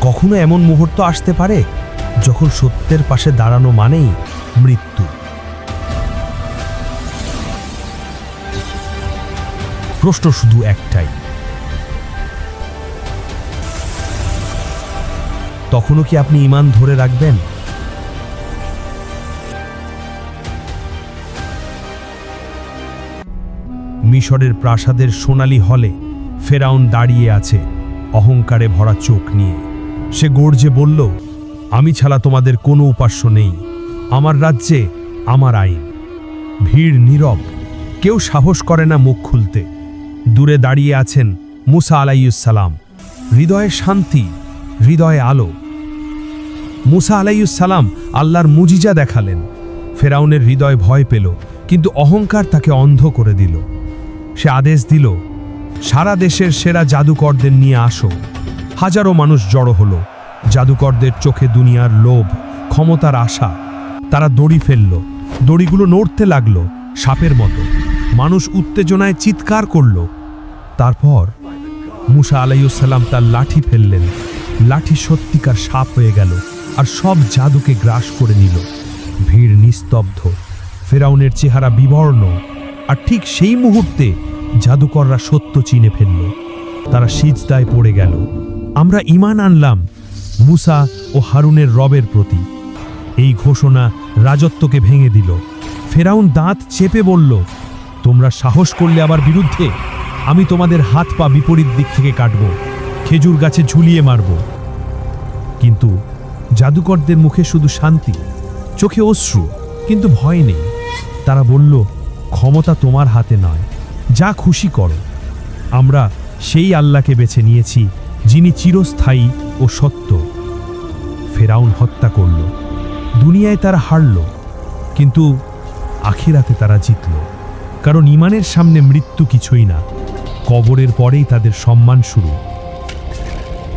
কখনো এমন মুহূর্ত আসতে পারে যখন সত্যের পাশে দাঁড়ানো মানেই মৃত্যু? প্রশ্ন শুধু একটাই। তখনও কি আপনি ইমান ধরে রাখবেন? মিশরের প্রাসাদের সোনালি হলে ফেরাউন দাঁড়িয়ে আছে অহংকারে ভরা চোখ নিয়ে। সে গর্জে বলল, আমি ছাড়া তোমাদের কোনো উপাস্য নেই। আমার রাজ্যে আমার আইন। ভিড় নীরব। কেউ সাহস করে না মুখ খুলতে। দূরে দাঁড়িয়ে আছেন মুসা আলাইসালাম হৃদয়ে শান্তি, হৃদয়ে আলো। মুসা আলাইসালাম আল্লাহর মুজিজা দেখালেন। ফেরাউনের হৃদয় ভয় পেল, কিন্তু অহংকার তাকে অন্ধ করে দিল। সে আদেশ দিল, সারা দেশের সেরা জাদুকরদের নিয়ে আসো। হাজারো মানুষ জড়ো হলো। জাদুকরদের চোখে দুনিয়ার লোভ, ক্ষমতার আশা। তারা দড়ি ফেলল, দড়িগুলো নড়তে লাগল, সাপের মতো। মানুষ উত্তেজনায় চিৎকার করল। তারপর মুসা আলাইসাল্লাম তার লাঠি ফেললেন। লাঠি সত্যিকার সাপ হয়ে গেল আর সব জাদুকে গ্রাস করে নিল। ভিড় নিস্তব্ধ। ফেরাউনের চেহারা বিবর্ণ। আর ঠিক সেই মুহূর্তে জাদুকররা সত্য চিনে ফেলল। তারা সিজদায় পড়ে গেল। আমরা ইমান আনলাম মুসা ও হারুনের রবের প্রতি। এই ঘোষণা রাজত্বকে ভেঙে দিল। ফেরাউন দাঁত চেপে বলল, তোমরা সাহস করলে আবার বিরুদ্ধে? আমি তোমাদের হাত পা বিপরীত দিক থেকে কাটব, খেজুর গাছে ঝুলিয়ে মারব। কিন্তু জাদুকরদের মুখে শুধু শান্তি, চোখে অশ্রু, কিন্তু ভয় নেই। তারা বলল, ক্ষমতা তোমার হাতে নয়, যা খুশি করো। আমরা সেই আল্লাহকে বেছে নিয়েছি যিনি চিরস্থায়ী ও সত্য। ফেরাউন হত্যা করল। দুনিয়ায় তারা হারল, কিন্তু আখিরাতে তারা জিতল। কারণ ইমানের সামনে মৃত্যু কিছুই না, কবরের পরেই তাদের সম্মান শুরু।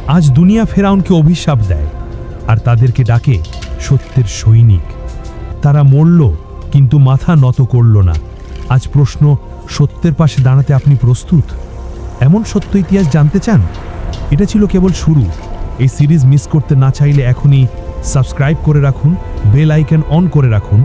আজ দুনিয়া ফেরাউনকে অভিশাপ দেয় আর তাদেরকে ডাকে সত্যের সৈনিক। তারা মরল, কিন্তু মাথা নত করল না। আজ প্রশ্ন, সত্যের পাশে দাঁড়াতে আপনি প্রস্তুত? এমন সত্য ইতিহাস জানতে চান? এটা ছিল কেবল শুরু। এই সিরিজ মিস করতে না চাইলে এখনই সাবস্ক্রাইব করে রাখুন, বেল আইকন অন করে রাখুন